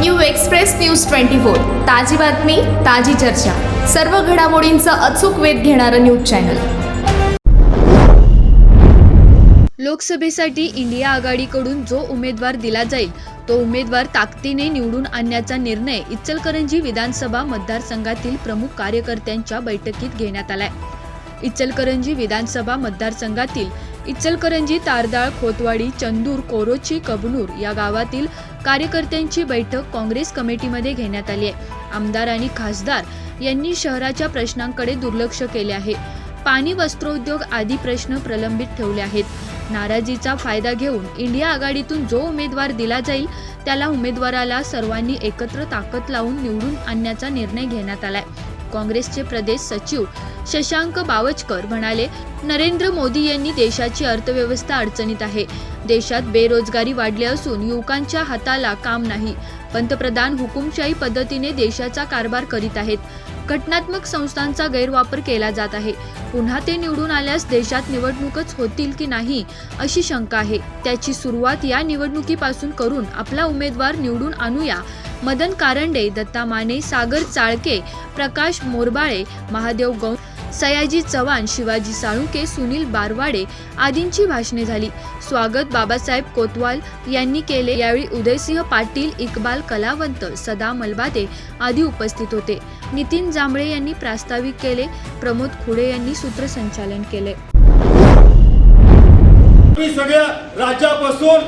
New express news twenty four. ताजी बातमी ताजी चर्चा. सर्व घडामोडींचा अचूक वेध घेणारं न्यूज चॅनल. लोकसभेसाठी इंडिया आघाडीकडून जो उमेदवार दिला जाईल तो उमेदवार ताकदीने निवडून आणण्याचा निर्णय इचलकरंजी विधानसभा मतदारसंघातील प्रमुख कार्यकर्त्यांच्या बैठकीत घेण्यात आलाय. इचलकरंजी विधानसभा मतदारसंघातील इचलकरंजी तारदाळ खोतवाडी चंदूर कोरोची कबनूर या गावातील कार्यकर्त्यांची बैठक काँग्रेस कमिटीमध्ये घेण्यात आली आहे. आमदार आणि खासदार यांनी शहराच्या प्रश्नांकडे दुर्लक्ष केले आहे. पाणी वस्त्रोद्योग आदी प्रश्न प्रलंबित ठेवले आहेत. नाराजीचा फायदा घेऊन इंडिया आघाडीतून जो उमेदवार दिला जाईल त्याला उमेदवाराला सर्वांनी एकत्र ताकद लावून निवडून आणण्याचा निर्णय घेण्यात आलाय. काँग्रेसचे प्रदेश सचिव शशांक बावचकर म्हणाले नरेंद्र मोदी यांनी देशाची अर्थव्यवस्था अडचणीत आहे. देशात बेरोजगारी वाढली असून युवकांच्या हाताला काम नाही. पंतप्रधान हुकुमशाही पद्धतीने देशाचा कारभार करीत आहेत. घटनात्मक संस्थांचा गैरवापर केला जात आहे. पुन्हा ते निवडून आल्यास देशात निवडणूकच होतील की नाही अशी शंका आहे. त्याची सुरुवात या निवडणुकीपासून करून आपला उमेदवार निवडून आणूया. मदन कारंडे दत्ता माने सागर चाळके प्रकाश मोरबाळे महादेव गौ सयाजी चव्हाण शिवाजी साळुंके सुनील बारवाडे आदींची भाषणे झाली. स्वागत बाबासाहेब कोतवाल यांनी केले. यावेळी उदयसिंह पाटील इक्बाल कलावंत सदा मलबादे आदी उपस्थित होते. नितीन जांभळे यांनी प्रास्ताविक केले. प्रमोद खुडे यांनी सूत्रसंचालन केले. सगळ्या राज्यापासून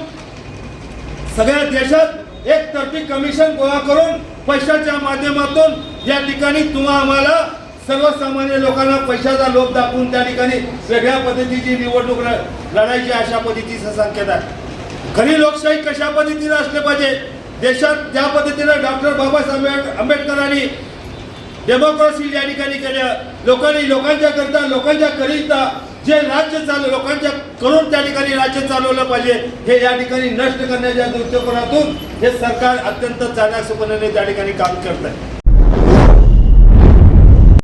सगळ्या देशात एक तर्फी कमिशन गोळा करून पैशाच्या माध्यमातून या ठिकाणी तुम्हाला आम्हाला सर्वसामान्य लोकांना पैशाचा लोभ दाखवून त्या ठिकाणी वेगळ्या पद्धतीची निवडणूक लढायची अशा पद्धतीचा संकेत आहे. खरी लोकशाही कशा पद्धतीने असले पाहिजे? देशात ज्या पद्धतीनं डॉक्टर बाबासाहेब आंबेडकरांनी डेमोक्रेसी या ठिकाणी केल्या लोकांनी लोकांच्या करता लोकांच्या करिता जे राज्य चालू लोकांच्या करून त्या ठिकाणी राज्य चालवलं पाहिजे हे या ठिकाणी नष्ट करण्याच्या दृष्टिकोनातून हे सरकार अत्यंत चाणाक्षपणाने त्या ठिकाणी काम करत आहे